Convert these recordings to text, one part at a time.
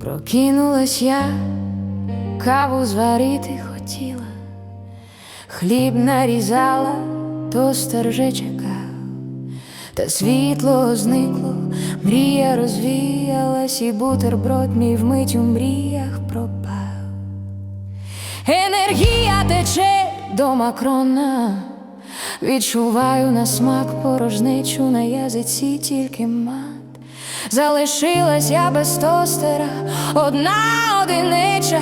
Прокинулась я, каву зварити хотіла, хліб нарізала, тостер вже чекав, та світло зникло, мрія розвіялась, і бутерброд мій вмить у мріях пропав. Енергія тече до макрона, відчуваю на смак порожничу на язиці тільки мат. Залишилась я без тостера, одна одинича,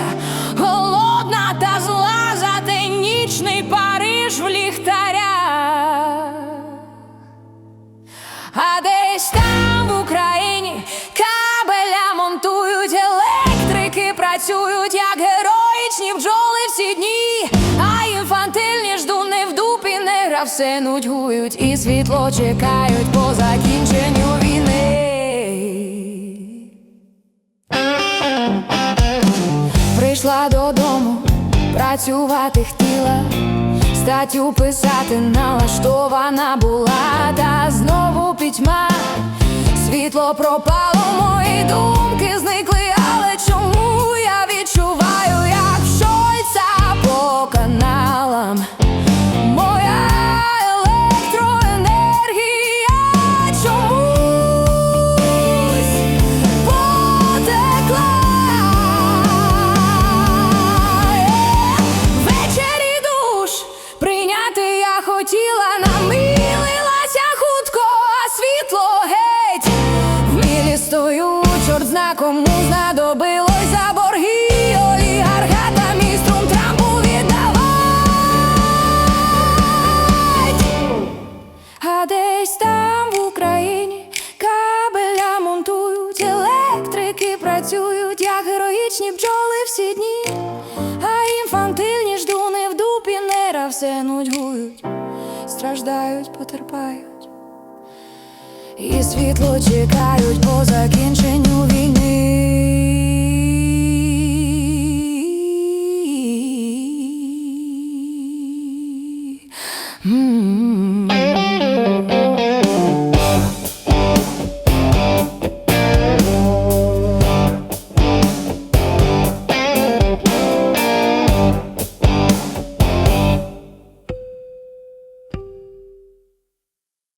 все нудьгують і світло чекають по закінченню війни. Прийшла додому, працювати хотіла, статтю писати налаштована була, та знову пітьма, світло пропало, мої думки зникли, кому знадобилось за борги олігархата мій струм Трампу віддавать. А десь там в Україні кабеля монтують, електрики працюють, як героїчні бджоли всі дні, а інфантильні ждуни в дупі нера все нудьгують, страждають, потерпають, і світло чекають по закінченню